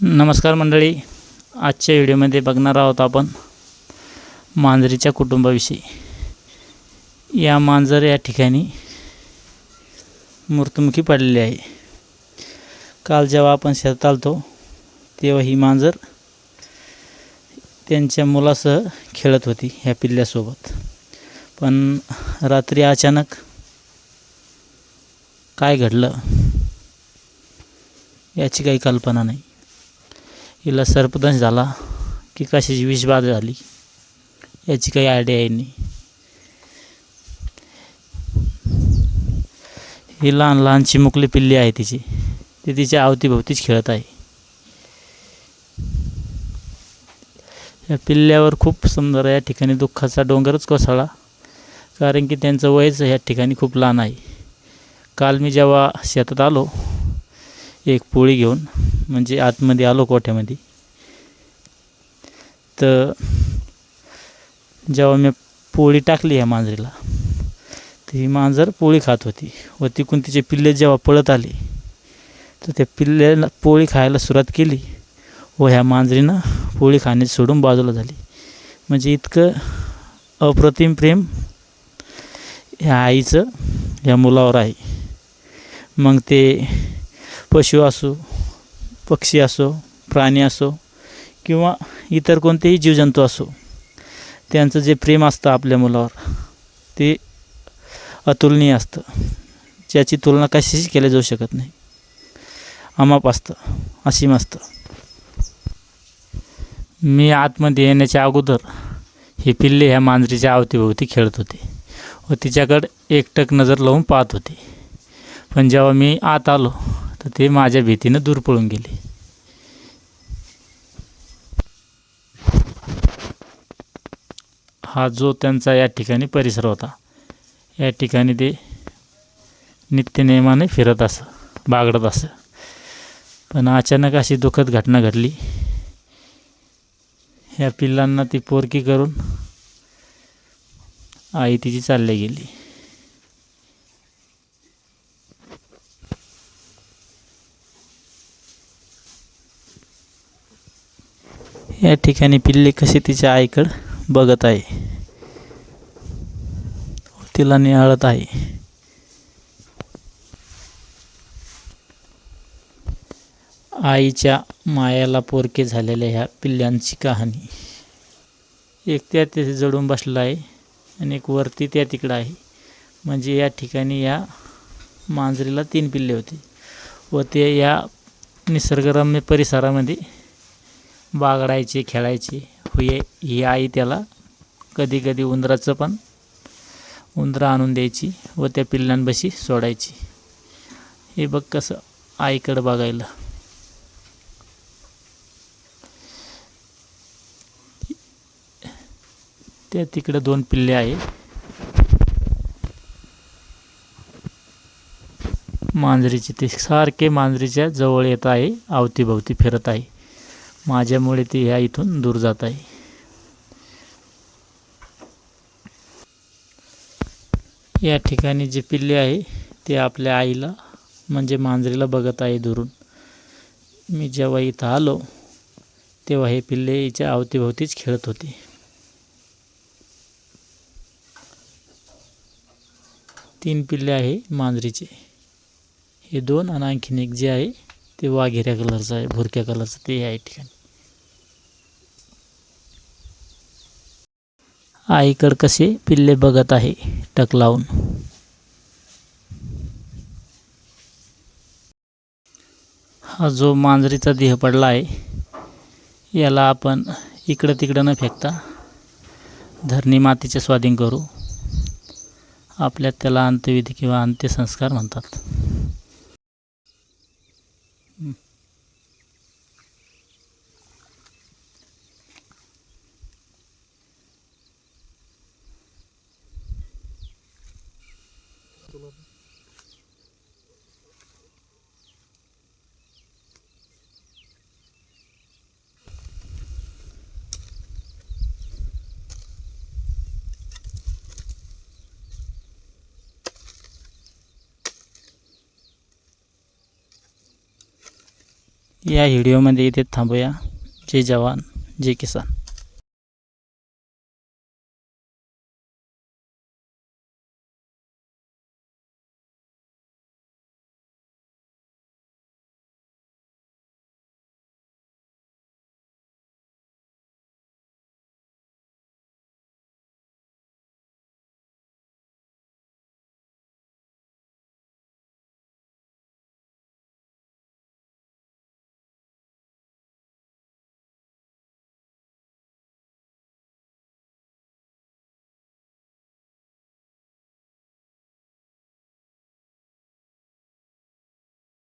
नमस्कार मंडळी. आजच्या व्हिडिओमध्ये बघणार आहोत आपण मांजरीच्या कुटुंबाविषयी. या मांजर या ठिकाणी मृत्युमुखी पडलेली आहे. काल जेव्हा आपण शेतात आलतो तेव्हा ही मांजर त्यांच्या मुलासह खेळत होती ह्या पिल्ल्यासोबत. पण रात्री अचानक काय घडलं याची काही कल्पना नाही. हिला सर्पदंश झाला की कशाची विषबाधा झाली? याची काही आयडिया आहे नाही. ही लहान लहान चिमुकली पिल्ली आहे तिची. ती तिच्या अवतीभोवतीच खेळत आहे. या पिल्ल्यावर खूप सुंदर या ठिकाणी दुःखाचा डोंगरच कोसळला. कारण की त्यांचं वयच या ठिकाणी खूप लहान आहे. काल मी जेव्हा शेतात आलो एक पोळी घेऊन म्हणजे आतमध्ये आलो कोठ्यामध्ये? तर जेव्हा मी पोळी टाकली ह्या मांजरीला तर ही मांजर पोळी खात होती व तिकून तिचे पिल्ले जेव्हा पळत आले तर त्या पिल्ल्याला पोळी खायला सुरुवात केली व ह्या मांजरीनं पोळी खाणे सोडून बाजूला झाली. म्हणजे इतकं अप्रतिम प्रेम ह्या आईचं ह्या मुलावर आहे. मग ते पशु असू पक्षी असो प्राणी असो किंवा इतर कोणतेही जीवजंतू असो त्यांचं जे प्रेम असतं आपल्या मुलावर ते अतुलनीय असतं. ज्याची तुलना कशाशी केली जाऊ शकत नाही. अमाप असतं असीम असतं. मी आतमध्ये येण्याच्या अगोदर हे पिल्ले ह्या मांजरीच्या अवतीभोवती खेळत होते व तिच्याकडं एकटक नजर लावून पाहत होते. पण जेव्हा मी आत आलो तर ते माझ्या भीतीनं दूर पळून गेले. हा जो त्यांचा या ठिकाणी परिसर होता. या ठिकाणी ते नित्यनेमाने फिरत असं बागडत असं. पण अचानक अशी दुःखद घटना घडली. ह्या पिल्लांना ती पोरकी करून आई तिची चालली गेली. या ठिकाणी पिल्ले कसे तिच्या आईकडं बघत आहे. तिला निहाळत आहे. आईच्या मायाला पोरके झालेल्या ह्या पिल्ल्यांची कहाणी. एक त्या तिथे जडून बसला आहे आणि एक वरती त्या तिकडं आहे. म्हणजे या ठिकाणी या मांजरीला तीन पिल्ले होते व ते या निसर्गरम्य परिसरामध्ये बागडायचे खेळायचे. हुये ही आई त्याला कधी कधी उंदराचं पण उंदरं आणून द्यायची व त्या पिल्लांपाशी सोडायची. हे बघ कसं आईकडं बघायला. त्या तिकडं दोन पिल्ले आहे मांजरीचे ते सारखे मांजरीच्या जवळ येत आहे अवतीभवती फिरत आहे. माझ्यामुळे ते ह्या इथून दूर जात आहे. या ठिकाणी जे पिल्ले आहे ते आपल्या आईला म्हणजे मांजरीला बघत आहे दुरून. मी जेव्हा इथं आलो तेव्हा हे पिल्ले हिच्या अवतीभोवतीच खेळत होते. तीन पिल्ले आहे मांजरीचे. हे दोन आणि आणखीन एक जे आहे ते वाघेऱ्या कलरचं आहे भुरक्या कलरचं ते आहे ठिकाणी. आईकडं कसे पिल्ले बघत आहे? टक लावून. हा जो मांजरीचा देह पडला आहे याला आपण इकडं तिकडं न फेकता धरणी मातीचे स्वाधीन करू. आपल्यात त्याला अंत्यविधी किंवा अंत्यसंस्कार म्हणतात. dolabı. या व्हिडिओमध्ये इथे थांबूया जय जवान जय किसान